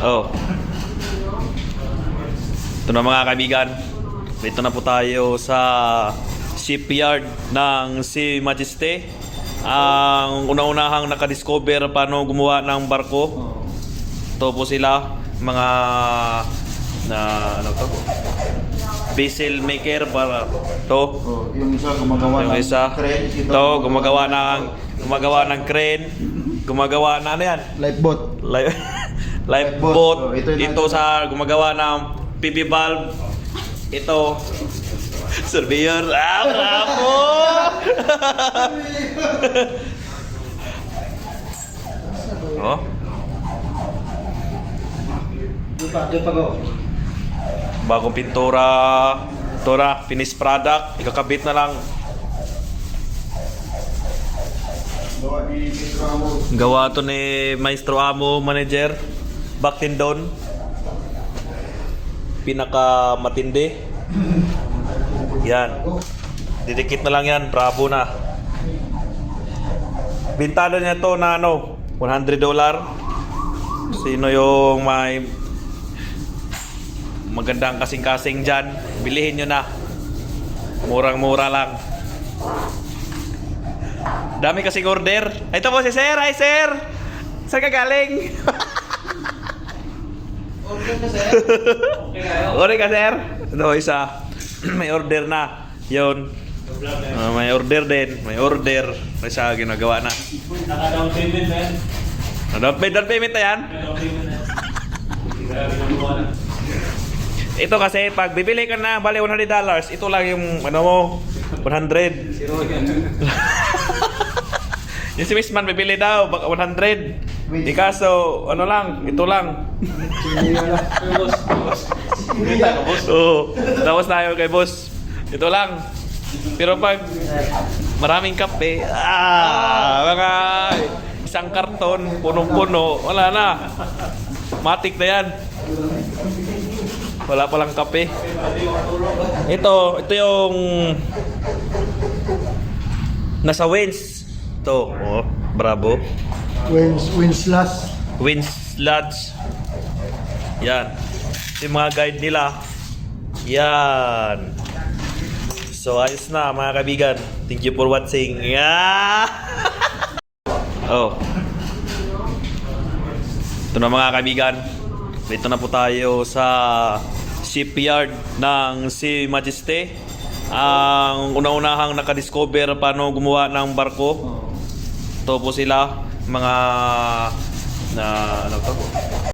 Oh. Ito na mga kaibigan. Dito na po tayo sa shipyard ng si Majesty. Ang una-unahang nakadiscover paano gumawa ng barko. Ito po sila mga na ano to? Vessel maker para to. Oh, yung isa gumagawa Yung ng crane, ito, gumagawa ng gumagawa ng crane, gumagawa na ano yan? lifeboat. Life, life boat. boat. Oh, ito ito, sa gumagawa ng PV valve. Ito, surveyor. Ah, bravo! oh, bagong pintura. Ito na, finished product. Ikakabit na lang. Gawa to ni Maestro Amo Manager. Baktindon. Pinaka matindi. Yan. Didikit na lang yan. Bravo na. Bintado niya to na ano, 100 dollar. Sino yung may magandang kasing-kasing dyan, bilihin nyo na. Murang-mura lang. Dami kasing order. Ito po si Sir. Hi, Sir. Saan ka galing? Okay na sir. Order ka, Sir. Ito, isa. may order na. Yun. Ah, may order din. May order. May isa ginagawa na. Naka-down payment na yan. Ano, down payment? Down payment na yan. Na. Ito kasi, pag bibili ka na, bali 100 dollars, ito lang yung, ano mo, 100. Yung si Wisman, bibili daw, baka 100. Di kaso, ano lang, ito lang. Boss, boss. Kita ka, boss. Oo. Tapos tayo kay boss. Ito lang. Pero pag maraming kape, ah, mga isang karton, punong-puno, wala na. Matik na yan. Wala palang kape. Ito, ito yung nasa Wins. Ito, oh, bravo. Wins, Winslas. Wins Lodge. Yan. Ito yung mga guide nila. Yan. So, ayos na mga kaibigan. Thank you for watching. Yeah! oh. Ito na mga kaibigan. Dito na po tayo sa shipyard ng si Majesty. Ang una-unahang nakadiscover paano gumawa ng barko. Ito po sila mga na ano to?